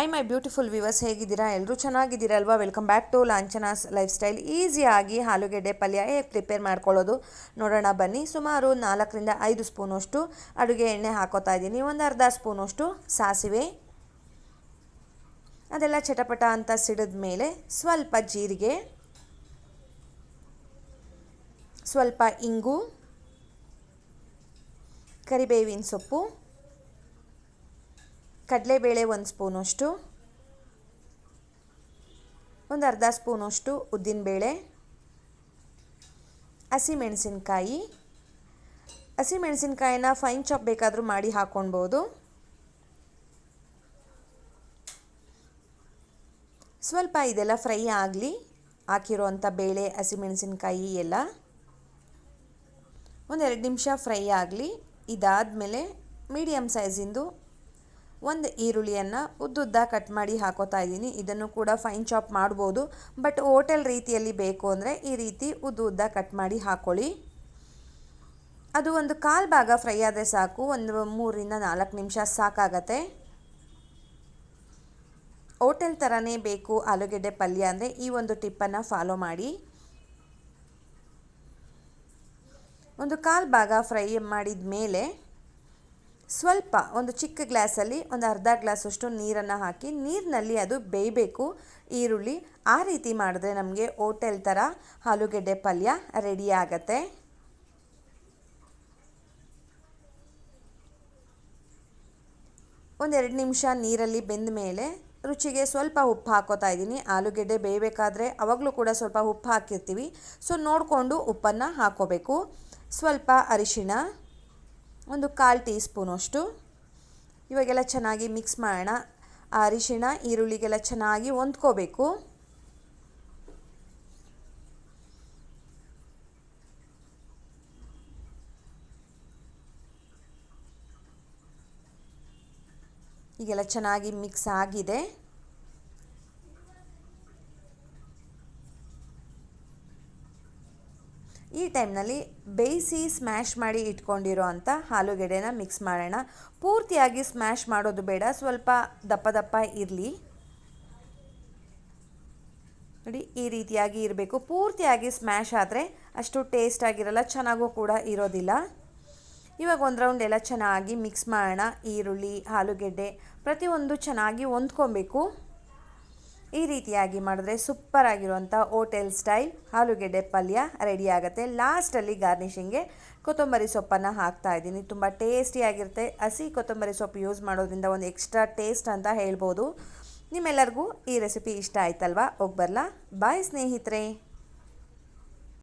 I my beautiful viewers ಹೇಗಿದ್ದೀರಾ? ಎಲ್ಲರೂ ಚೆನ್ನಾಗಿದ್ದೀರಲ್ವಾ? Welcome back to Lanchana's life style ಈಸಿಯಾಗಿ ಆಲೂಗೆಡ್ಡೆ ಪಲ್ಯ ಹೇಗೆ ಪ್ರಿಪೇರ್ ಮಾಡ್ಕೊಳ್ಳೋದು. ನೋಡೋಣ, ಬನ್ನಿ. ಸುಮಾರು ನಾಲ್ಕರಿಂದ ಐದು ಸ್ಪೂನಷ್ಟು ಅಡುಗೆ ಎಣ್ಣೆ ಹಾಕೋತಾ ಇದ್ದೀನಿ. ಒಂದು ಅರ್ಧ ಸ್ಪೂನಷ್ಟು ಸಾಸಿವೆ. ಅದೆಲ್ಲ ಚಟಪಟ ಅಂತ ಸಿಡಿದ ಮೇಲೆ ಸ್ವಲ್ಪ ಜೀರಿಗೆ, ಸ್ವಲ್ಪ ಇಂಗು, ಕರಿಬೇವಿನ ಸೊಪ್ಪು ಕಡಲೆಬೇಳೆ ಒಂದು ಸ್ಪೂನಷ್ಟು, ಒಂದು ಅರ್ಧ ಸ್ಪೂನಷ್ಟು ಉದ್ದಿನಬೇಳೆ, ಹಸಿಮೆಣಸಿನ್ಕಾಯಿ. ಹಸಿಮೆಣಸಿನ್ಕಾಯಿನ ಫೈನ್ ಚಾಪ್ ಬೇಕಾದರೂ ಮಾಡಿ ಹಾಕ್ಕೊಳ್ಬೋದು ಸ್ವಲ್ಪ ಇದೆಲ್ಲ ಫ್ರೈ ಆಗಲಿ ಹಾಕಿರೋವಂಥ ಬೇಳೆ, ಹಸಿಮೆಣಸಿನ್ಕಾಯಿ ಎಲ್ಲ ಒಂದೆರಡು ನಿಮಿಷ ಫ್ರೈ ಆಗಲಿ, ಇದಾದಮೇಲೆ ಮೀಡಿಯಮ್ ಸೈಜಿಂದು ಒಂದು ಈರುಳ್ಳಿಯನ್ನು ಉದ್ದುದ್ದ ಕಟ್ ಮಾಡಿ ಹಾಕೋತಾ ಇದ್ದೀನಿ. ಇದನ್ನು ಕೂಡ ಫೈನ್ ಚಾಪ್ ಮಾಡ್ಬೋದು. ಬಟ್ ಹೋಟೆಲ್ ರೀತಿಯಲ್ಲಿ ಬೇಕು ಅಂದರೆ ಈ ರೀತಿ ಉದ್ದು ಉದ್ದ ಕಟ್ ಮಾಡಿ ಹಾಕ್ಕೊಳ್ಳಿ ಅದು ಒಂದು ಕಾಲು ಭಾಗ ಫ್ರೈ ಆದರೆ ಸಾಕು. ಒಂದು ಮೂರಿಂದ ನಾಲ್ಕು ನಿಮಿಷ ಸಾಕಾಗತ್ತೆ. ಹೋಟೆಲ್ ಥರನೇ ಬೇಕು ಆಲೂಗೆಡ್ಡೆ ಪಲ್ಯ ಅಂದರೆ ಈ ಒಂದು ಟಿಪ್ಪನ್ನು ಫಾಲೋ ಮಾಡಿ. ಒಂದು ಕಾಲು ಭಾಗ ಫ್ರೈ ಮಾಡಿದ ಮೇಲೆ ಸ್ವಲ್ಪ ಒಂದು ಚಿಕ್ಕ ಗ್ಲಾಸಲ್ಲಿ ಒಂದು ಅರ್ಧ ಗ್ಲಾಸಷ್ಟು ನೀರನ್ನು ಹಾಕಿ ನೀರಿನಲ್ಲಿ ಅದು ಬೇಯಬೇಕು. ಈರುಳ್ಳಿ ಆ ರೀತಿ ಮಾಡಿದ್ರೆ ನಮಗೆ ಓಟೆಲ್ ಥರ ಆಲೂಗೆಡ್ಡೆ ಪಲ್ಯ ರೆಡಿ ಆಗತ್ತೆ. ಒಂದೆರಡು ನಿಮಿಷ ನೀರಲ್ಲಿ ಬೆಂದ ಮೇಲೆ ರುಚಿಗೆ ಸ್ವಲ್ಪ ಉಪ್ಪು ಹಾಕೋತಾ ಇದ್ದೀನಿ. ಆಲೂಗೆಡ್ಡೆ ಬೇಯಬೇಕಾದ್ರೆ ಅವಾಗಲೂ ಕೂಡ ಸ್ವಲ್ಪ ಉಪ್ಪು ಹಾಕಿರ್ತೀವಿ. ಸೊ, ನೋಡಿಕೊಂಡು ಉಪ್ಪನ್ನು ಹಾಕೋಬೇಕು. ಸ್ವಲ್ಪ ಅರಿಶಿಣ ಒಂದು ಕಾಲು ಟೀ ಸ್ಪೂನಷ್ಟು ಇವಾಗೆಲ್ಲ ಚೆನ್ನಾಗಿ ಮಿಕ್ಸ್ ಮಾಡೋಣ. ಅರಿಶಿಣ, ಈರುಳ್ಳಿಗೆಲ್ಲ ಚೆನ್ನಾಗಿ ಹೊಂದ್ಕೋಬೇಕು. ಈಗೆಲ್ಲ ಚೆನ್ನಾಗಿ ಮಿಕ್ಸ್ ಆಗಿದೆ. ಈ ಟೈಮ್ನಲ್ಲಿ ಬೇಯಿಸಿ ಸ್ಮ್ಯಾಶ್ ಮಾಡಿ ಇಟ್ಕೊಂಡಿರೋ ಅಂಥ ಆಲೂಗೆಡ್ಡೆನ ಮಿಕ್ಸ್ ಮಾಡೋಣ. ಪೂರ್ತಿಯಾಗಿ ಸ್ಮ್ಯಾಶ್ ಮಾಡೋದು ಬೇಡ, ಸ್ವಲ್ಪ ದಪ್ಪ ದಪ್ಪ ಇರಲಿ. ನೋಡಿ, ಈ ರೀತಿಯಾಗಿ ಇರಬೇಕು. ಪೂರ್ತಿಯಾಗಿ ಸ್ಮ್ಯಾಶ್ ಆದರೆ ಅಷ್ಟು ಟೇಸ್ಟ್ ಆಗಿರಲ್ಲ, ಚೆನ್ನಾಗೂ ಕೂಡ ಇರೋದಿಲ್ಲ. ಇವಾಗ ಒಂದು ರೌಂಡ್ ಎಲ್ಲ ಚೆನ್ನಾಗಿ ಮಿಕ್ಸ್ ಮಾಡೋಣ. ಈರುಳ್ಳಿ, ಆಲೂಗೆಡ್ಡೆ ಪ್ರತಿಯೊಂದು ಚೆನ್ನಾಗಿ ಹೊಂದ್ಕೊಬೇಕು. ಈ ರೀತಿಯಾಗಿ ಮಾಡಿದ್ರೆ ಸೂಪರ್ ಆಗಿರುವಂಥ ಹೋಟೆಲ್ ಸ್ಟೈಲ್ ಆಲೂಗೆಡ್ಡೆ ಪಲ್ಯ ರೆಡಿ ಆಗುತ್ತೆ. ಲಾಸ್ಟಲ್ಲಿ ಗಾರ್ನಿಷಿಂಗ್ಗೆ ಕೊತ್ತಂಬರಿ ಸೊಪ್ಪನ್ನು ಹಾಕ್ತಾ ಇದ್ದೀನಿ. ತುಂಬ ಟೇಸ್ಟಿಯಾಗಿರುತ್ತೆ ಹಸಿ ಕೊತ್ತಂಬರಿ ಸೊಪ್ಪು ಯೂಸ್ ಮಾಡೋದ್ರಿಂದ ಒಂದು ಎಕ್ಸ್ಟ್ರಾ ಟೇಸ್ಟ್ ಅಂತ ಹೇಳ್ಬೋದು. ನಿಮ್ಮೆಲ್ಲರಿಗೂ ಈ ರೆಸಿಪಿ ಇಷ್ಟ ಆಯ್ತಲ್ವಾ? ಹೋಗ್ಬರ್ಲಾ ಬರಲಾ. ಬಾಯ್ ಸ್ನೇಹಿತರೆ.